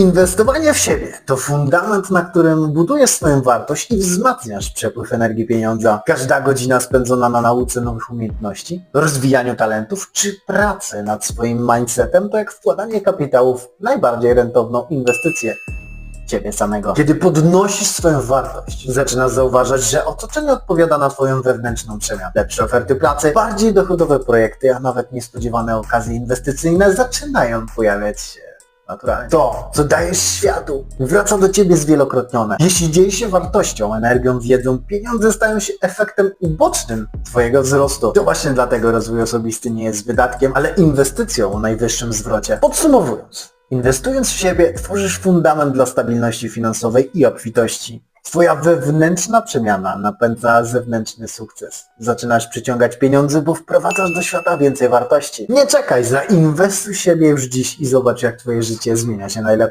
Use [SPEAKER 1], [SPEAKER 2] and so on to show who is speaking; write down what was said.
[SPEAKER 1] Inwestowanie w siebie to fundament, na którym budujesz swoją wartość i wzmacniasz przepływ energii pieniądza. Każda godzina spędzona na nauce nowych umiejętności, rozwijaniu talentów czy pracy nad swoim mindsetem to jak wkładanie kapitału w najbardziej rentowną inwestycję ciebie samego. Kiedy podnosisz swoją wartość, zaczynasz zauważać, że otoczenie odpowiada na twoją wewnętrzną przemianę. Lepsze oferty pracy, bardziej dochodowe projekty, a nawet niespodziewane okazje inwestycyjne zaczynają pojawiać się naturalnie. To, co dajesz światu, wraca do ciebie zwielokrotnione. Jeśli dzieje się wartością, energią, wiedzą, pieniądze stają się efektem ubocznym twojego wzrostu. To właśnie dlatego rozwój osobisty nie jest wydatkiem, ale inwestycją o najwyższym zwrocie. Podsumowując, inwestując w siebie, tworzysz fundament dla stabilności finansowej i obfitości. Twoja wewnętrzna przemiana napędza zewnętrzny sukces. Zaczynasz przyciągać pieniądze, bo wprowadzasz do świata więcej wartości. Nie czekaj, zainwestuj siebie już dziś i zobacz jak twoje życie zmienia się najlepsze.